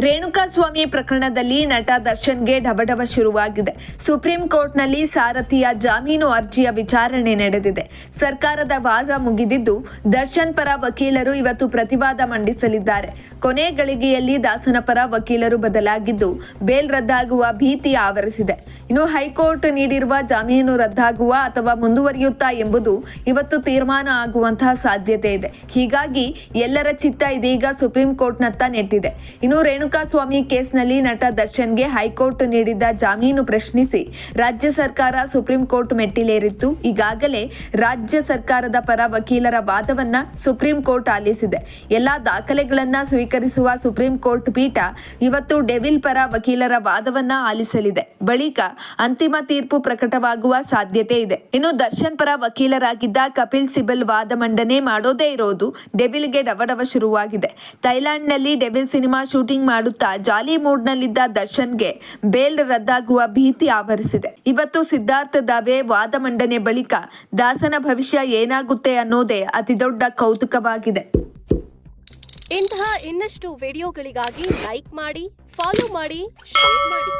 ರೇಣುಕಾಸ್ವಾಮಿ ಪ್ರಕರಣದಲ್ಲಿ ನಟ ದರ್ಶನ್ಗೆ ಢಬಢಬ ಶುರುವಾಗಿದೆ. ಸುಪ್ರೀಂ ಕೋರ್ಟ್ನಲ್ಲಿ ಸಾರಥಿಯ ಜಾಮೀನು ಅರ್ಜಿಯ ವಿಚಾರಣೆ ನಡೆದಿದೆ. ಸರ್ಕಾರದ ವಾದ ಮುಗಿದಿದ್ದು, ದರ್ಶನ್ ಪರ ವಕೀಲರು ಇವತ್ತು ಪ್ರತಿವಾದ ಮಂಡಿಸಲಿದ್ದಾರೆ. ಕೊನೆ ಗಳಿಗೆಯಲ್ಲಿ ದಾಸನ ಪರ ವಕೀಲರು ಬದಲಾಗಿದ್ದು, ಬೇಲ್ ರದ್ದಾಗುವ ಭೀತಿ ಆವರಿಸಿದೆ. ಇನ್ನು ಹೈಕೋರ್ಟ್ ನೀಡಿರುವ ಜಾಮೀನು ರದ್ದಾಗುವ ಅಥವಾ ಮುಂದುವರಿಯುತ್ತಾ ಎಂಬುದು ಇವತ್ತು ತೀರ್ಮಾನ ಆಗುವಂತಹ ಸಾಧ್ಯತೆ ಇದೆ. ಹೀಗಾಗಿ ಎಲ್ಲರ ಚಿತ್ತ ಇದೀಗ ಸುಪ್ರೀಂ ಕೋರ್ಟ್ನತ್ತ ನೆಟ್ಟಿದೆ. ಇನ್ನು ರೇಣುಕಾಸ್ವಾಮಿ ಕೇಸ್ನಲ್ಲಿ ನಟ ದರ್ಶನ್ಗೆ ಹೈಕೋರ್ಟ್ ನೀಡಿದ್ದ ಜಾಮೀನು ಪ್ರಶ್ನಿಸಿ ರಾಜ್ಯ ಸರ್ಕಾರ ಸುಪ್ರೀಂ ಕೋರ್ಟ್ ಮೆಟ್ಟಿಲೇರಿತ್ತು. ಈಗಾಗಲೇ ರಾಜ್ಯ ಸರ್ಕಾರದ ಪರ ವಕೀಲರ ವಾದವನ್ನ ಸುಪ್ರೀಂ ಕೋರ್ಟ್ ಆಲಿಸಿದೆ. ಎಲ್ಲಾ ದಾಖಲೆಗಳನ್ನ ಸ್ವೀಕರಿಸುವ ಸುಪ್ರೀಂ ಕೋರ್ಟ್ ಪೀಠ ಇವತ್ತು ಡೆವಿಲ್ ಪರ ವಕೀಲರ ವಾದವನ್ನ ಆಲಿಸಲಿದೆ. ಬಳಿಕ ಅಂತಿಮ ತೀರ್ಪು ಪ್ರಕಟವಾಗುವ ಸಾಧ್ಯತೆ ಇದೆ. ಇನ್ನು ದರ್ಶನ್ ಪರ ವಕೀಲರಾಗಿದ್ದ ಕಪಿಲ್ ಸಿಬಲ್ ವಾದ ಮಂಡನೆ ಮಾಡೋದೇ ಇರೋದು ಡೆವಿಲ್ಗೆ ಡವಡವ ಶುರುವಾಗಿದೆ. ಥೈಲ್ಯಾಂಡ್ನಲ್ಲಿ ಡೆವಿಲ್ ಸಿನಿಮಾ ಶೂಟಿಂಗ್ ಮಾಡುತ್ತಾ ಜಾಲಿ ಮೂಡ್ನಲ್ಲಿದ್ದ ದರ್ಶನ್ಗೆ ಬೇಲ್ ರದ್ದಾಗುವ ಭೀತಿ ಆವರಿಸಿದೆ. ಇವತ್ತು ಸಿದ್ಧಾರ್ಥ ದಾವೆ ವಾದ ಮಂಡನೆ ಬಳಿಕ ದಾಸನ ಭವಿಷ್ಯ ಏನಾಗುತ್ತೆ ಅನ್ನೋದೇ ಅತಿದೊಡ್ಡ ಕೌತುಕವಾಗಿದೆ. ಇಂತಹ ಇನ್ನಷ್ಟು ವಿಡಿಯೋಗಳಿಗಾಗಿ ಲೈಕ್ ಮಾಡಿ, ಫಾಲೋ ಮಾಡಿ, ಶೇರ್ ಮಾಡಿ.